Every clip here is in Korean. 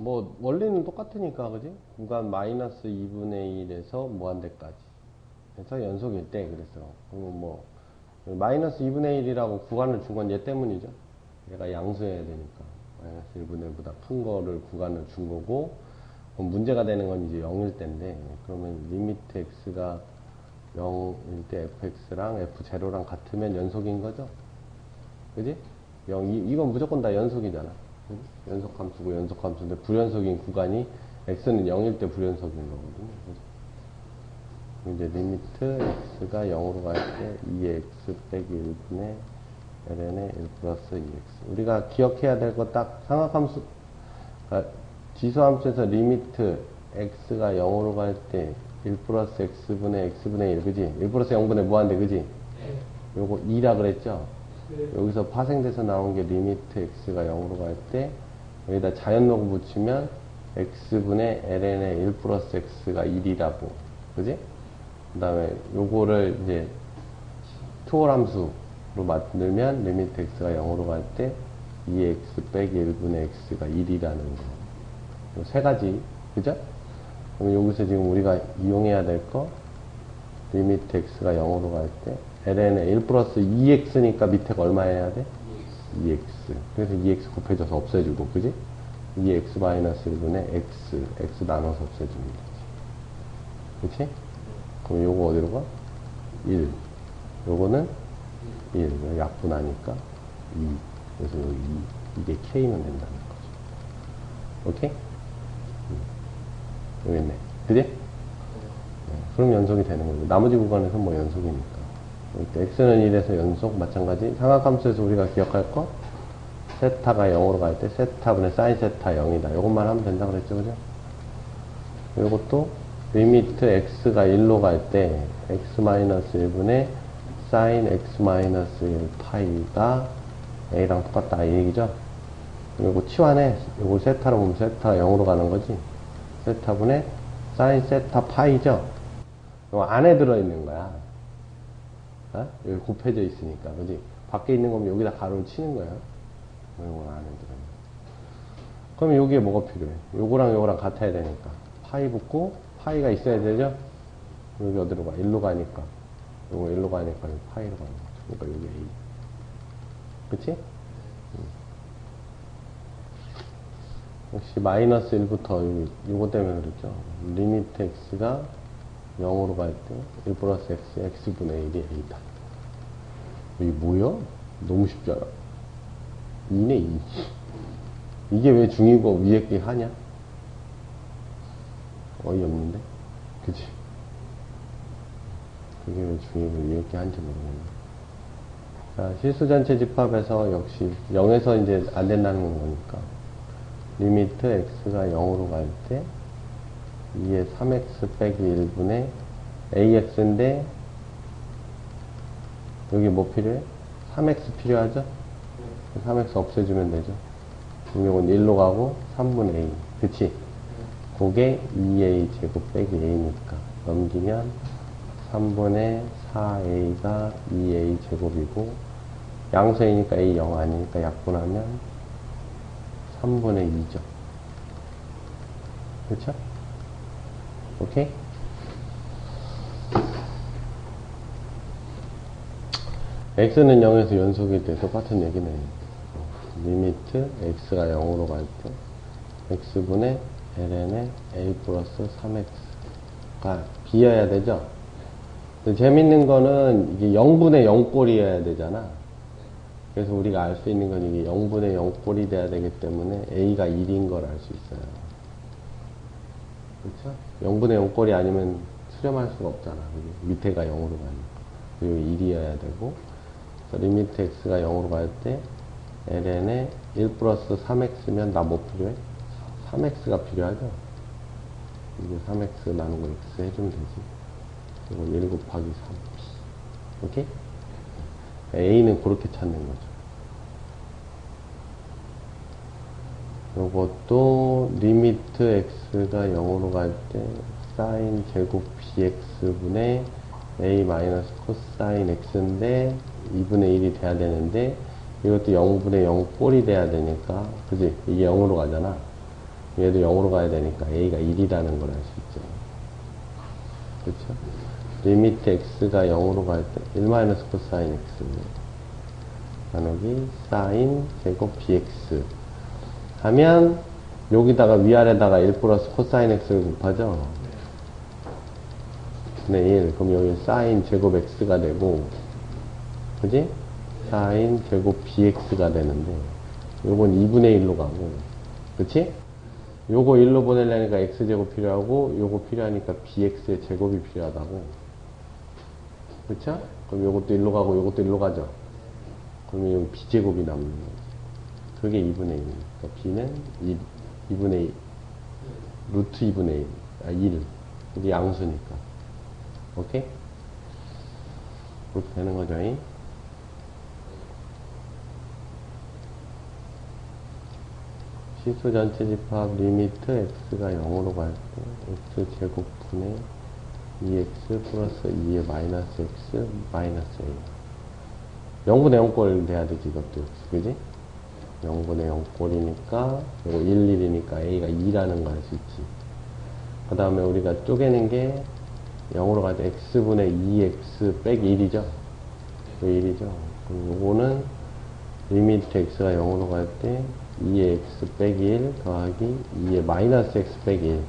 뭐 원리는 똑같으니까 그지? 구간 마이너스 2분의 1에서 무한대까지 그래서 연속일 때 그랬어 그러면 뭐 마이너스 2분의 1이라고 구간을 준 건 얘 때문이죠 얘가 양수해야 되니까 마이너스 1분의 1보다 큰 거를 구간을 준 거고 문제가 되는 건 이제 0일 때인데 그러면 리미트 x가 0일 때 fx랑 f0랑 같으면 연속인 거죠 그지? 0, 이, 이건 무조건 다 연속이잖아? 연속 함수고 연속 함수인데 불연속인 구간이 x는 0일 때 불연속인 거거든요? 이제 리미트 x가 0으로 갈 때 2x 빼기 1분의 ln의 1 플러스 2x 우리가 기억해야 될 거 딱 상학함수 아, 지수함수에서 리미트 x가 0으로 갈 때 1 플러스 x분의 x분의 1 그지? 1 플러스 0분의 무한대 그지? 요거 2라 그랬죠? 여기서 파생돼서 나온 게 리미트 x가 0으로 갈 때 여기다 자연로고 붙이면 x분의 ln의 1 플러스 x가 1이라고 그지? 그 다음에 요거를 이제 투월 함수로 만들면 리미트 x가 0으로 갈 때 2x 빼기 1분의 x가 1이라는 거. 요세 가지. 그죠? 그럼 여기서 지금 우리가 이용해야 될 거, 리미트 x가 0으로 갈 때, ln의 1 플러스 2x니까 밑에가 얼마 해야 돼? 2x. 그래서 2x 곱해져서 없애주고, 그지? 2x 마이너스 1분의 x, x 나눠서 없애주면 되지. 그치? 그럼 요거 어디로 가? 1. 요거는 1. 약분하니까 2. 그래서 여기 2. 이게 K면 된다는 거죠. 오케이? 음. 여기 있네. 그지? 네. 그럼 연속이 되는 거고. 나머지 구간에서 뭐 연속이니까. X는 1에서 연속, 마찬가지. 삼각함수에서 우리가 기억할 거? 세타가 0으로 갈 때 세타분의 사인 세타 0이다. 이것만 하면 된다 그랬죠, 그죠? 이것도 리미트 x가 1로 갈 때 x-1분의 sin x-1 파이가 a랑 똑같다 이 얘기죠. 그리고 치환해. 이거 세타로 보면 세타 0으로 가는 거지. 세타분의 sin 세타 파이죠. 이거 안에 들어있는 거야. 어? 여기 곱해져 있으니까. 그지? 밖에 있는 거면 여기다 가로를 치는 거야. 이건 안에 들어있는 그럼 여기에 뭐가 필요해? 요거랑 요거랑 같아야 되니까. 파이 붙고 파이가 있어야 되죠? 여기 어디로 가? 1로 가니까. 요거 1로 가니까 여기 파이로 가는 거죠. 그러니까 여기 A. 그치? 음. 역시 마이너스 1부터 여기, 요거 때문에 그랬죠. 리미트 x가 0으로 갈 때 1 플러스 x, x분의 1이 A다. 이게 뭐야? 너무 쉽잖아. 2네, 2. 이게 왜 중이고 위에 게 하냐? 어이없는데? 그치? 그게 왜 중입을 이렇게 한지 모르겠네. 자, 실수 전체 집합에서 역시 0에서 이제 안 된다는 건 거니까. 리미트 x가 0으로 갈 때 2의 3x 빼기 1분의 ax인데 여기 뭐 필요해? 3x 필요하죠? 3x 없애주면 되죠. 그럼 이건 1로 가고 3분의 a. 그치? 그게 2a 제곱 빼기 a니까 넘기면 3분의 4a가 2a 제곱이고 양수이니까 a 0 아니니까 약분하면 3분의 2죠. 그렇죠? 오케이? x는 0에서 연속일 때 똑같은 얘기네. 리미트 x가 0으로 갈 때 x분의 ln의 a 플러스 3x가 b여야 되죠? 재밌는 거는 이게 0분의 0꼴이어야 되잖아. 그래서 우리가 알 수 있는 건 이게 0분의 0꼴이 돼야 되기 때문에 a가 1인 걸 알 수 있어요. 그렇죠? 0분의 0꼴이 아니면 수렴할 수가 없잖아. 밑에가 0으로 가니까. 그리고 1이어야 되고, 리미트 x가 0으로 갈 때 ln의 1 플러스 3x면 나 뭐 필요해? 3x가 필요하죠? 이게 3x 나누고 x 해주면 되지. 이건 1 곱하기 3. 오케이? a는 그렇게 찾는 거죠. 요것도 리미트 x가 0으로 갈 때 사인 제곱 bx분의 a 마이너스 코사인 x인데 2분의 1이 돼야 되는데 이것도 0분의 0 꼴이 돼야 되니까 그지? 이게 0으로 가잖아. 얘도 0으로 가야 되니까 a가 1이라는 걸 알 수 있죠. 그렇죠? 리미트 x가 0으로 갈 때 1 마이너스 코사인 x 나누기 사인 제곱 bx 하면 여기다가 위아래다가 1 플러스 코사인 x를 곱하죠. 분의 1 그럼 여기 사인 제곱 x가 되고 그지? 사인 제곱 bx가 되는데 요건 2분의 1로 가고 그치? 요거 1로 보내려니까 x제곱 필요하고 요거 필요하니까 bx의 제곱이 필요하다고 그쵸? 그럼 요것도 1로 가고 요것도 1로 가죠 그러면 b제곱이 남는 거죠 그게 2분의 1 b는 1, 2분의 1 루트 2분의 1 아, 1 이게 양수니까 오케이? 그렇게 되는 거죠 잉? 시수 전체 집합 리미트 x가 0으로 갈 때 x 제곱분의 2x 플러스 2의 마이너스 x 마이너스 a 0분의 0꼴 돼야 되지 이것도 그지? 0분의 0꼴이니까 이거 1, 1이니까 a가 2라는 거알수 있지. 그 다음에 우리가 쪼개는 게 0으로 갈 때 x분의 2x 빼기 1이죠? 그 1이죠? 그럼 요거는 리미트 x가 0으로 갈 때 2의 x 빼기 1 더하기 2의 마이너스 x 빼기 1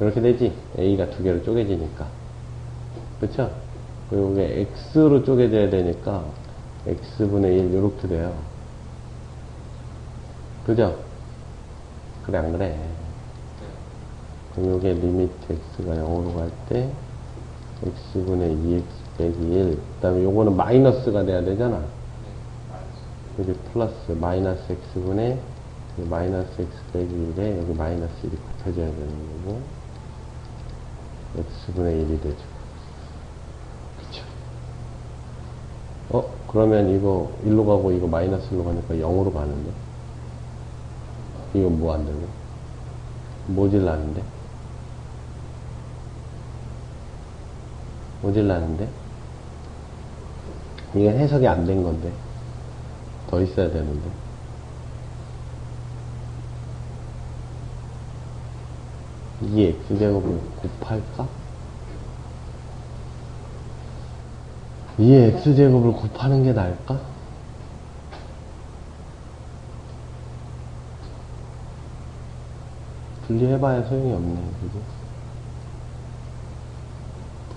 이렇게 되지? A가 두 개로 쪼개지니까. 그쵸? 그리고 이게 x로 쪼개져야 되니까 x분의 1 이렇게 돼요 그죠? 그래 안 그래. 그럼 요게 리미트 x가 0으로 갈 때 x분의 2x 빼기 1 그 다음에 요거는 마이너스가 돼야 되잖아. 여기 플러스 마이너스 x분의 마이너스 x 빼기 1에 여기 마이너스 1이 곱해져야 되는 거고 x분의 1이 되죠. 그쵸? 어? 그러면 이거 1로 가고 이거 마이너스 1로 가니까 0으로 가는데 이건 뭐안 되고 모질라는데 모질라는데 이게 해석이 안 된 건데 더 있어야 되는데. 이 x제곱을 곱할까? 이 x제곱을 곱하는 게 나을까? 분리해봐야 소용이 없네, 그지?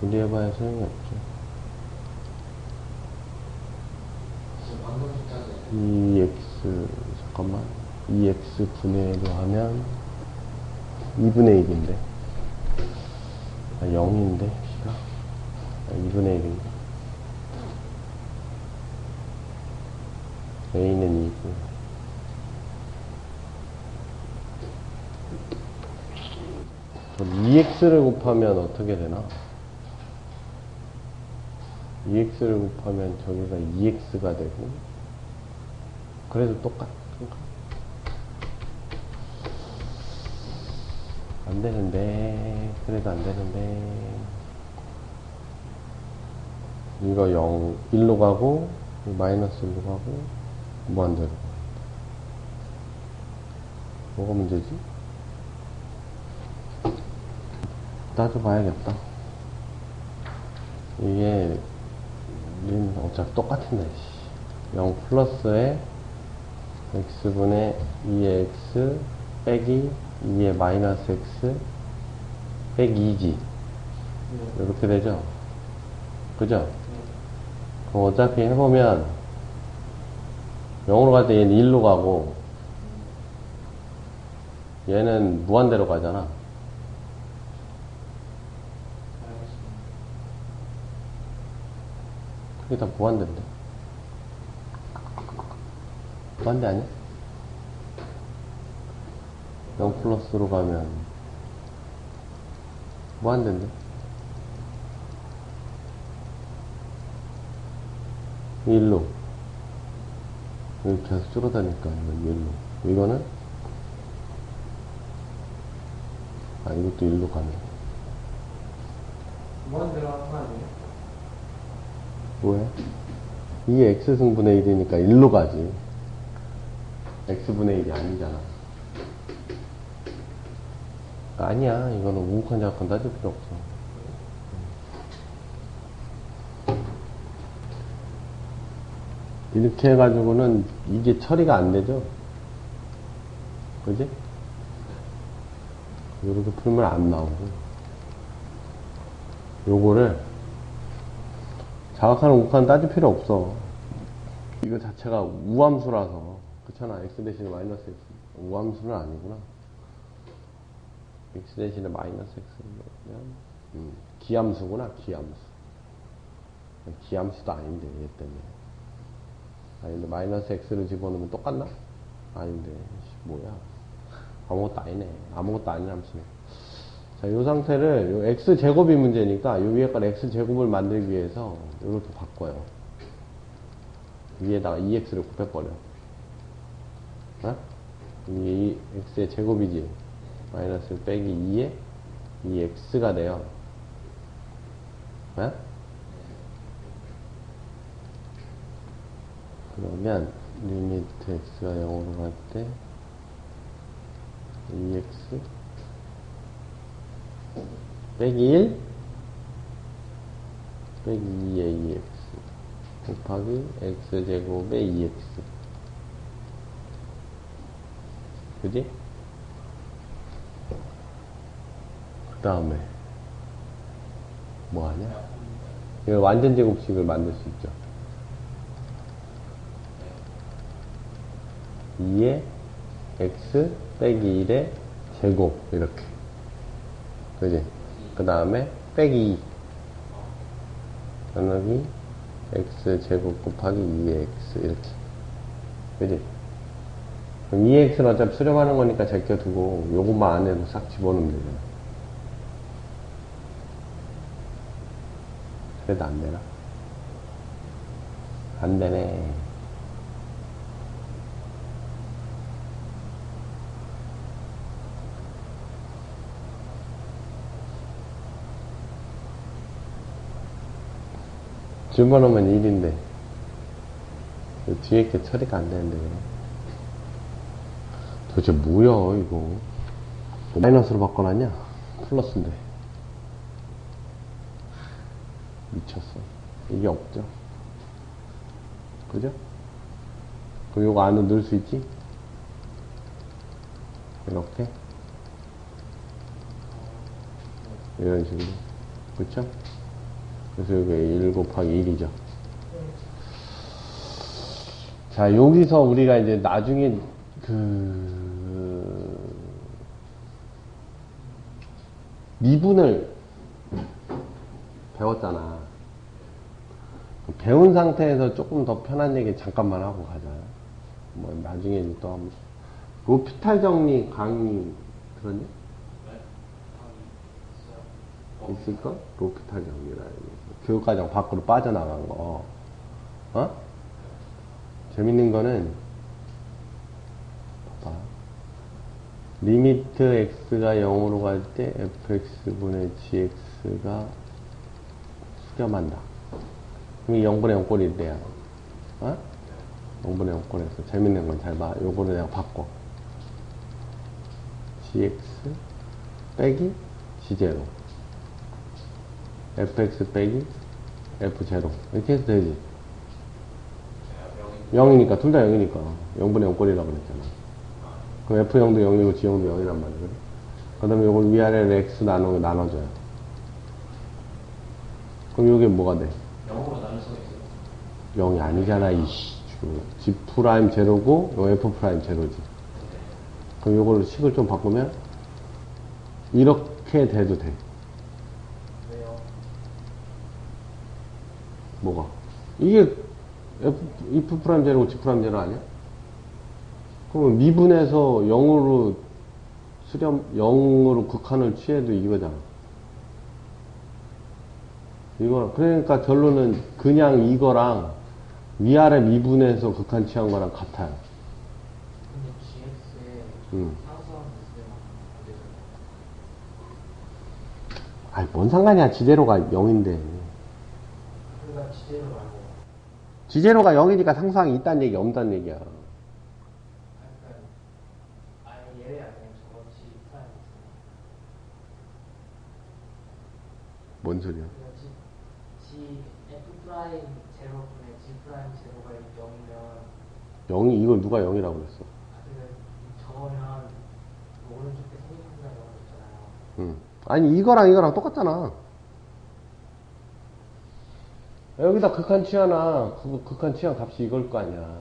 분리해봐야 소용이 없죠. 2x 잠깐만. 2x 분의 1로 하면 2분의 1인데. 아 0인데 b가? 아, 2분의 1인데. A는 2고 그럼 2x를 곱하면 어떻게 되나? 2x를 곱하면 저기가 2x가 되고 그래도 똑같은가? 안 되는데, 그래도 안 되는데. 이거 0, 1로 가고, 마이너스 1로 가고, 무한대로. 뭐가 문제지? 따져봐야겠다. 이게, 어차피 똑같은데, 0 플러스에 x분의 2x 빼기 2의 마이너스 x 빼기 2지. 이렇게 되죠? 그죠? 그럼 어차피 해보면 0으로 갈 때 얘는 1로 가고 얘는 무한대로 가잖아 그게 다 무한대인데 반대 아니야? 0 플러스로 가면 무한대인데? 일로 여기 계속 줄어다니까 이건 일로 이거는 아 이것도 일로 가네 무한대로 한거 아니에요? 왜? 이게 x승분의 1이니까 일로 가지 x분의 1이 아니잖아. 아니야. 이거는 우욱한 작건 따질 필요 없어. 이렇게 해가지고는 이게 처리가 안 되죠? 그지? 이렇게 풀면 안 나오고. 요거를 자각하는 우욱하는 따질 필요 없어. 이거 자체가 우함수라서. 그렇잖아. x 대신에 마이너스 x. 우함수는 아니구나. x 대신에 마이너스 x면 음, 기함수구나. 기함수. 기함수도 아닌데 얘 때문에. 아닌데 마이너스 x를 집어넣으면 똑같나? 아닌데 씨, 뭐야 아무것도 아니네 아무것도 아닌 함수네 자, 요 상태를 요 x 제곱이 문제니까 요 위에 걸 x 제곱을 만들기 위해서 이렇게 바꿔요 위에다가 2x를 곱해버려 어? 이게 x의 제곱이지 마이너스 빼기 2에 2x가 돼요 어? 그러면 리미트 x가 0으로 갈 때 2x 빼기 1 빼기 2의 2x 곱하기 x제곱의 2x 그지? 그 다음에 뭐 하냐? 이거 완전 제곱식을 만들 수 있죠. 2의 x 빼기 1의 제곱 이렇게 그지? 그 다음에 빼기 2 나누기 x 제곱 곱하기 2의 x 이렇게 그지? 그럼 2x는 어차피 수렴하는 거니까 제껴두고 요것만 안에도 싹 집어넣으면 되잖아 그래도 안 되나? 안 되네 집어넣으면 1인데 뒤에 게 처리가 안 되는데 도대체 뭐야 이거 마이너스로 바꿔놨냐? 플러스인데 미쳤어 이게 없죠 그죠? 그럼 요거 안으로 넣을 수 있지? 이렇게 이런 식으로 그렇죠? 그래서 여기 1 곱하기 1이죠. 자, 여기서 우리가 이제 나중에 그 미분을 배웠잖아. 배운 상태에서 조금 더 편한 얘기 잠깐만 하고 가자. 뭐 나중에 또 한번 로피탈 정리 강의 들었니? 있을까? 로피탈 정리라는 교육과정 밖으로 빠져나간 거. 어? 재밌는 거는 봐봐. 리미트 x가 0으로 갈 때 fx분의 gx가 수렴한다. 그럼 0분의 0 꼴이 돼야. 어? 0분의 0 꼴에서 재밌는 건 잘 봐. 요거를 내가 바꿔. gx 빼기 g0 fx 빼기 f0 이렇게 해도 되지. 0이니까 둘 다 0이니까. 0분의 0 꼴이라고 그랬잖아. 그럼 f0도 0이고 g0도 0이란 말이야 그래? 그 다음에 이걸 위아래로 x 나누, 나눠줘요. 그럼 이게 뭐가 돼? 0으로 나눌 수가 있어요. 0이 아니잖아 이씨. g 프라임 제로고 요 f 프라임 제로지. 그럼 요거를 식을 좀 바꾸면 이렇게 돼도 돼 왜요? 뭐가? 이게 F, if 프라임 제로고 G 프라임 제로 아니야? 그러면 미분해서 0으로 수렴, 0으로 극한을 취해도 이거잖아. 이거, 그러니까 결론은 그냥 이거랑 위아래 미분해서 극한 취한 거랑 같아요. 음. 아이, 뭔 상관이야. 지제로가 0인데. 지제로가 0이니까 상수항이 있다는 얘기 없다는 얘기야. 뭔 소리야? 0이면 0이 이걸 누가 0이라고 그랬어? 저면 오른쪽 생긴다고 그랬잖아요. 응. 아니 이거랑 이거랑 똑같잖아. 여기다 극한 치하나 그 극한 치하 값이 이걸 거 아니야.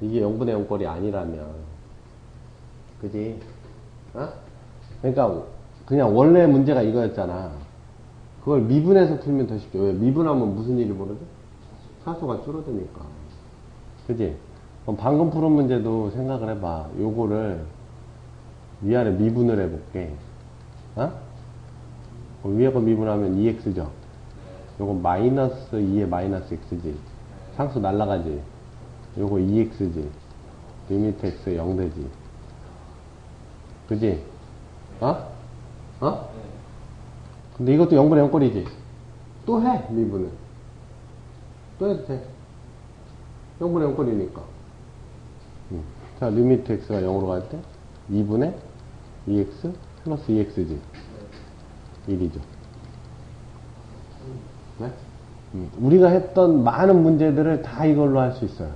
이게 0분의 0꼴이 아니라면. 그지? 어? 그러니까 그냥 원래 문제가 이거였잖아. 그걸 미분해서 풀면 더 쉽죠. 왜? 미분하면 무슨 일이 벌어져? 사수가 줄어드니까. 그지? 그럼 방금 푸른 문제도 생각을 해봐. 요거를 위아래 미분을 해볼게. 어? 위에 거 미분하면 2x죠. 요거 마이너스 2에 마이너스 x지. 상수 날라가지. 요거 2x지. 리미트 x 0 되지. 그지? 어? 어? 근데 이것도 0분의 0꼴이지. 또 해, 미분을. 또 해도 돼. 0분의 0꼴이니까. 음. 자, 리미트 x가 0으로 갈 때, 2분의 2x 플러스 2x지. 1이죠. 네? 음, 우리가 했던 많은 문제들을 다 이걸로 할 수 있어요.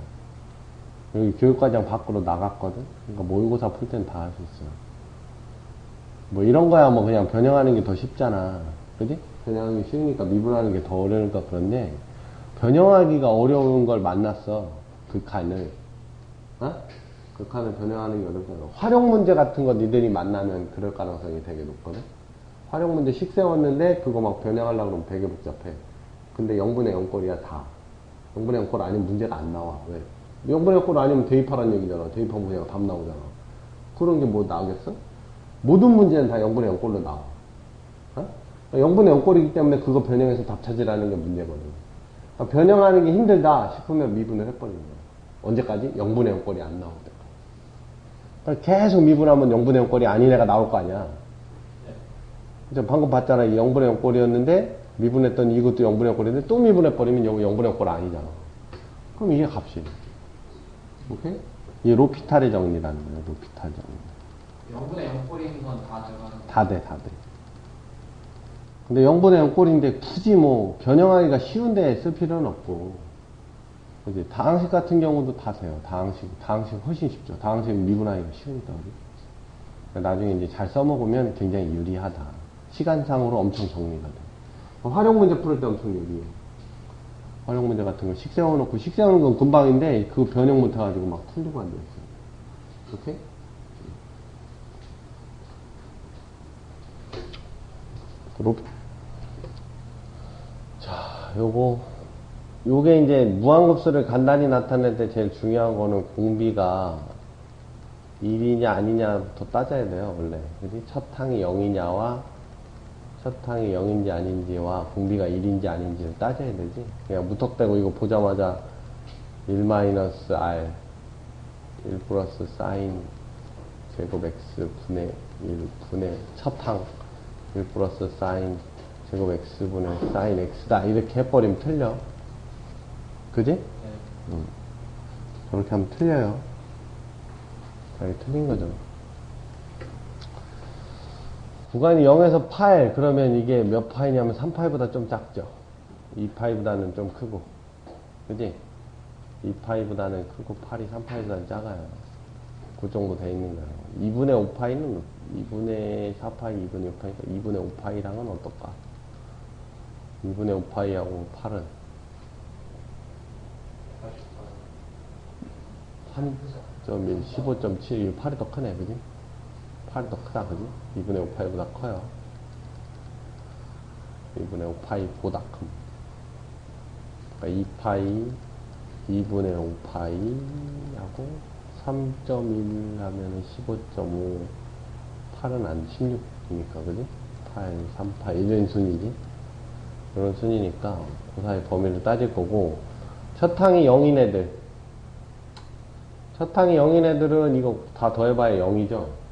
여기 교육과정 밖으로 나갔거든? 그러니까 모의고사 풀 땐 다 할 수 있어요. 뭐 이런 거야 뭐 그냥 변형하는 게 더 쉽잖아. 그지? 변형하는 게 쉬우니까 미분하는 게 더 어려우니까 그런데, 변형하기가 어려운 걸 만났어. 그 칸을. 어? 그 칸을 변형하는 게 어렵잖아. 활용 문제 같은 거 니들이 만나면 그럴 가능성이 되게 높거든? 활용 문제 식 세웠는데 그거 막 변형하려고 그러면 되게 복잡해. 근데 0분의 0꼴이야 다. 0분의 0꼴 아니면 문제가 안 나와. 왜? 0분의 0꼴 아니면 대입하라는 얘기잖아. 대입하면 그냥 답 나오잖아. 그런 게 뭐 나오겠어? 모든 문제는 다 0분의 0꼴로 나와. 어? 0분의 0꼴이기 때문에 그거 변형해서 답 찾으라는 게 문제거든. 그러니까 변형하는 게 힘들다 싶으면 미분을 해버리는 거야. 언제까지? 0분의 0꼴이 안 나올 때까지. 그러니까 계속 미분하면 0분의 0꼴이 아닌 애가 나올 거 아니야. 방금 봤잖아. 이 0분의 0꼴이었는데 미분했더니 이것도 0분의 0꼴인데 또 미분해버리면 여기 0분의 0꼴 아니잖아. 그럼 이게 값이. 오케이? 이게 로피탈의 정리라는 거예요. 로피탈 정리. 0분의 0꼴인 건 다 들어가는 다 돼, 다 돼. 근데 0분의 0꼴인데 굳이 뭐 변형하기가 쉬운데 쓸 필요는 없고. 그지? 다항식 같은 경우도 다 돼요. 다항식, 다항식 훨씬 쉽죠. 다항식 미분하기가 쉬우니까. 나중에 이제 잘 써먹으면 굉장히 유리하다. 시간상으로 엄청 정리가 돼. 활용 문제 풀 때 엄청 유리해. 활용 문제 같은 거 식 세워놓고, 식 세우는 건 금방인데, 그거 변형 못 해가지고 막 풀리고 앉아있어요. 오케이? 로 자, 요거, 요게 이제 무한급수를 간단히 나타낼 때 제일 중요한 거는 공비가 1이냐 아니냐부터 따져야 돼요, 원래. 그지? 첫 항이 0이냐와 첫 항이 0인지 아닌지와 공비가 1인지 아닌지를 따져야 되지. 그냥 무턱대고 이거 보자마자 1 마이너스 R, 1 플러스 사인 제곱 X 분의 1 분의 첫 항, 1 플러스 사인 제곱 X 분의 사인 X다. 이렇게 해버리면 틀려. 그지? 음. 저렇게 하면 틀려요. 자, 이게 틀린 거죠. 구간이 0에서 8, 그러면 이게 몇 파이냐면 3파이보다 좀 작죠. 2파이보다는 좀 크고. 그지? 2파이보다는 크고 8이 3파이보다는 작아요. 그 정도 돼 있는 거예요. 2분의 5파이는 2분의 4파이, 2분의 5파이니까 2분의 5파이랑은 어떨까? 2분의 5파이하고 8은 3.1, 15.7, 8이 더 크네, 그지? 8이 더 크다, 그지? 2분의 5파이보다 커요. 2분의 5파이보다 큼. 그러니까 2파이, 2분의 5파이하고 3.1 하면은 15.5, 8은 안 16이니까, 그지? 8, 3파, 이런 순위지? 이런 순위니까, 그 사이 범위를 따질 거고, 첫 항이 0인 애들, 첫 항이 0인 애들은 이거 다 더해봐야 0이죠.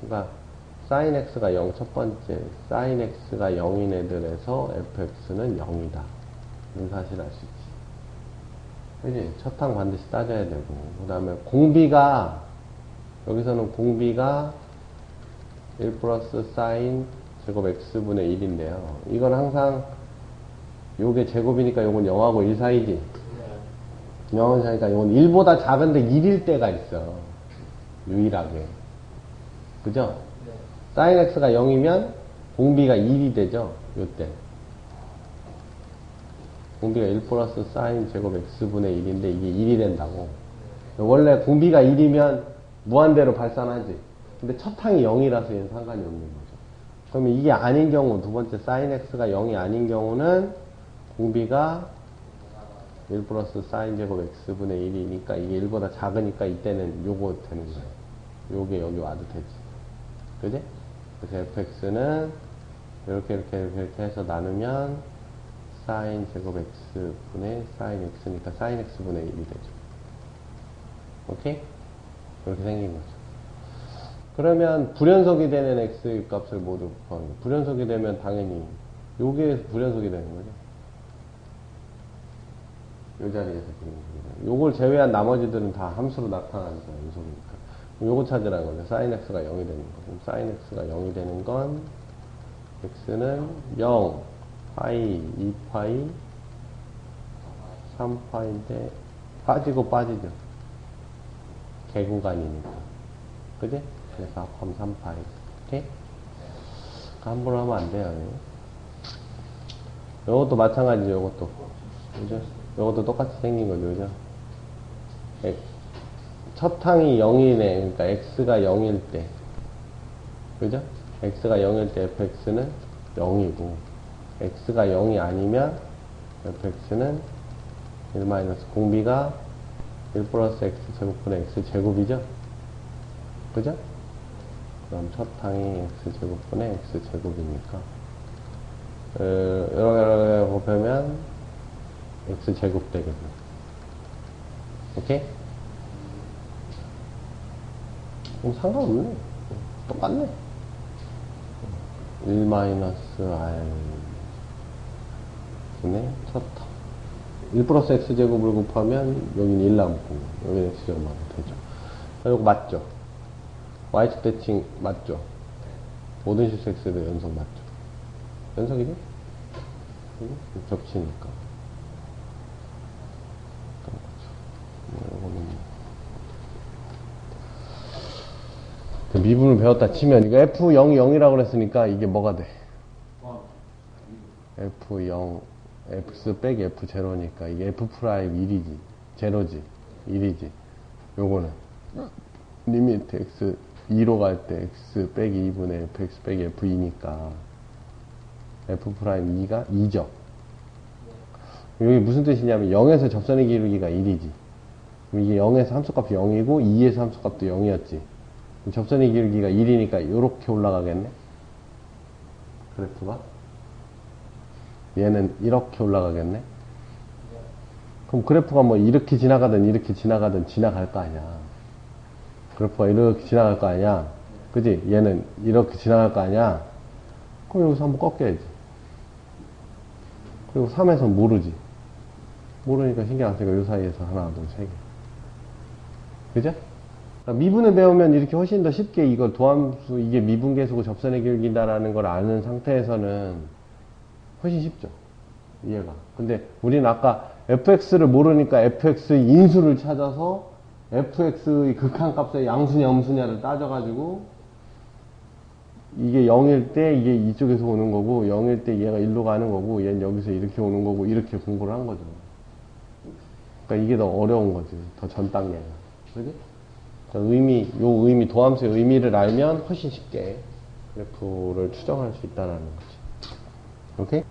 그러니까 sin x가 0 첫 번째, sin x가 0인 애들에서 fx는 0이다. 이런 사실 알 수 있지. 그지? 첫 항 반드시 따져야 되고. 그 다음에 공비가, 여기서는 공비가 1 플러스 sin 제곱 x분의 1인데요. 이건 항상 요게 제곱이니까 요건 0하고 1 사이지. 네. 0하고 사이니까 요건 1보다 작은데 1일 때가 있어. 유일하게. 그죠? 네. sin x가 0이면 공비가 1이 되죠. 요때. 공비가 1 플러스 sin 제곱 x분의 1인데 이게 1이 된다고. 원래 공비가 1이면 무한대로 발산하지. 근데 첫 항이 0이라서 얘는 상관이 없는 거죠. 그러면 이게 아닌 경우, 두 번째 sin x가 0이 아닌 경우는 공비가 1 플러스 sin 제곱 x분의 1이니까 이게 1보다 작으니까 이때는 요거 되는 거예요. 요게 여기 와도 되지. 그지? 그래서 fx는 이렇게 이렇게 이렇게, 이렇게 해서 나누면 sin 제곱 x분의 sin x니까 sin x분의 1이 되죠. 오케이? 그렇게 생긴 거죠. 그러면 불연속이 되는 x 값을 모두 구하는 거. 불연속이 되면 당연히 요게 불연속이 되는 거죠. 요 자리에서 불연속이 되는 요걸 제외한 나머지들은 다 함수로 나타나니까 연속이니까. 그럼 요거 찾으라는 거죠. sin x가 0이 되는 거. 그럼 sin x가 0이 되는 건 x는 0, 파이, 2파이, 3파인데 빠지고 빠지죠. 개구간이니까. 그지? 그래서 합하면 3파이. 오케이? 함부로 하면 안 돼요. 요것도 마찬가지죠, 요것도. 그죠? 요것도 똑같이 생긴 거죠, 그죠? 엑- 첫 항이 0이네. 그러니까 x가 0일 때. 그죠? x가 0일 때 fx는 0이고, x가 0이 아니면 fx는 1 마이너스 공비가 1 플러스 x 제곱분의 x 제곱이죠? 그죠? 그럼 첫 항이 x 제곱분의 x 제곱이니까 어, 이렇게 곱하면 x 제곱 되거든요. 오케이? 그럼 상관없네. 똑같네. 1 마이너스 r 분의 첫 항. 1 플러스 x 제곱을 곱하면 여기는 1 남고 여기는 x 제곱만 되죠. 자, 이거 맞죠? y축 대칭 맞죠? 모든 실수 x도 연속 맞죠? 연속이죠? 응? 겹치니까. 그런 거죠. 뭐 이거는 그 미분을 배웠다 치면 이거 f0이 0이라고 그랬으니까 이게 뭐가 돼? f0 x 빼기 f0니까 이게 f 프라임 1이지 제로지 1이지. 요거는 리미트 x 2로 갈 때 x 빼기 2분의 fx 빼기 f2니까 f 프라임 2가 2죠. 여기 무슨 뜻이냐면 0에서 접선의 기울기가 1이지. 그럼 이게 0에서 함수값이 0이고 2에서 함수값도 0이었지 접선의 기울기가 1이니까 이렇게 올라가겠네 그래프가 얘는 이렇게 올라가겠네? 그럼 그래프가 뭐 이렇게 지나가든 이렇게 지나가든 지나갈 거 아니야. 그래프가 이렇게 지나갈 거 아니야. 그지? 얘는 이렇게 지나갈 거 아니야. 그럼 여기서 한번 꺾여야지. 그리고 3에서 모르지. 모르니까 신경 안 쓰니까 요 사이에서 하나, 둘, 세 개. 그죠? 그러니까 미분을 배우면 이렇게 훨씬 더 쉽게 이걸 도함수, 이게 미분계수고 접선의 기울기다라는 걸 아는 상태에서는 훨씬 쉽죠. 이해가. 근데 우리는 아까 fx를 모르니까 fx의 인수를 찾아서 fx의 극한값의 양수냐 음수냐를 따져가지고 이게 0일 때 이게 이쪽에서 오는 거고 0일 때 얘가 일로 가는 거고 얘는 여기서 이렇게 오는 거고 이렇게 공부를 한 거죠. 그러니까 이게 더 어려운 거지. 더 전 단계가. 그지? 의미, 요 의미, 도함수의 의미를 알면 훨씬 쉽게 그래프를 추정할 수 있다는 거지. 오케이?